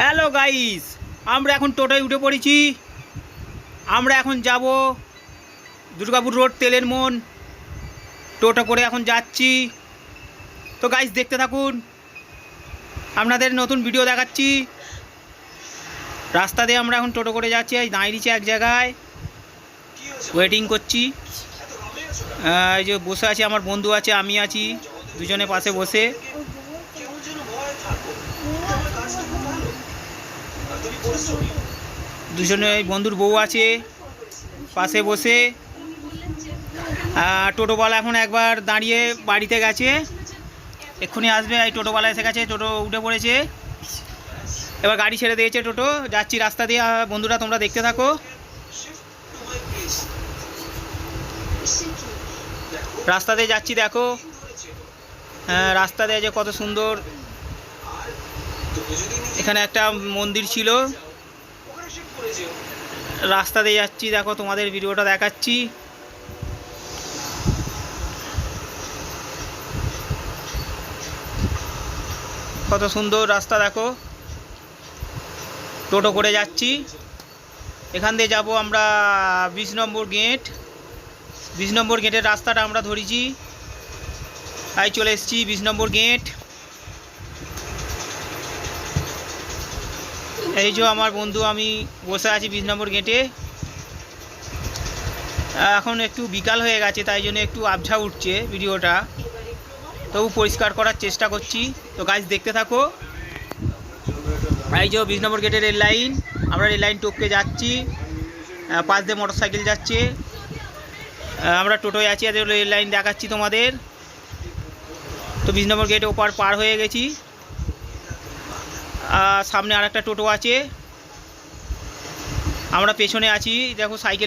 Hello guys আমরা এখন টোটোয় উঠে পড়েছি। আমরা এখন যাব দুর্গাপুর রোড তেলের মন টোটো করে এখন যাচ্ছি। তো গাইস দেখতে থাকুন। আপনাদের নতুন ভিডিও দেখাচ্ছি। রাস্তা দিয়ে আমরা এখন টোটো করে যাচ্ছি। দাঁড়িয়েছি এক জায়গায়। ওয়েটিং করছি। এই যে বসে আছে, আমার বন্ধু আছে, আমি আছি। দুজনে পাশে বসে। দুজনে বন্ধুর বউ আছে, পাশে বসে। টোটোওয়ালা এখন একবার দাঁড়িয়ে বাড়িতে গেছে। এক্ষুনি আসবে, এই টোটোওয়ালা এসে গেছে, টোটো উঠে পড়েছে। এবার গাড়ি ছেড়ে দিয়েছে টোটো। যাচ্ছি রাস্তা দিয়ে বন্ধুরা তোমরা দেখতে থাকো। রাস্তা দিয়ে যাচ্ছি, দেখো। রাস্তা দিয়ে যে কত সুন্দর। এখানে একটা মন্দির ছিল। রাস্তা দিয়ে যাচ্ছি, দেখো তোমাদের ভিডিওটা দেখাচ্ছি। কত সুন্দর রাস্তা, দেখো। টোটো করে যাচ্ছি। এখান দিয়ে যাব আমরা বিশ নম্বর গেট। বিশ নম্বর গেটের রাস্তাটা আমরা ধরেছি। তাই চলে এসেছি বিশ নম্বর গেট এই যে আমার বন্ধু, আমি বসে আছি বিশ নম্বর গেটে এখন একটু বিকাল হয়ে গেছে, তাই জন্য একটু আবঝা উঠছে ভিডিওটা। তবু পরিষ্কার করার চেষ্টা করছি। তো গাছ দেখতে থাকো। এই যে বিশ নম্বর গেটের রেল লাইন আমরা রেল লাইন টপকে যাচ্ছি। পাশ দিয়ে মোটর সাইকেল যাচ্ছে আমরা টোটোয় আছি আর রেল লাইন দেখাচ্ছি তোমাদের। তো বিশ নম্বর গেট ওপার পার হয়ে গেছি। সামনে আর একটা টোটো আছে। আমরা পেছনে আছি। দেখো সাইকেল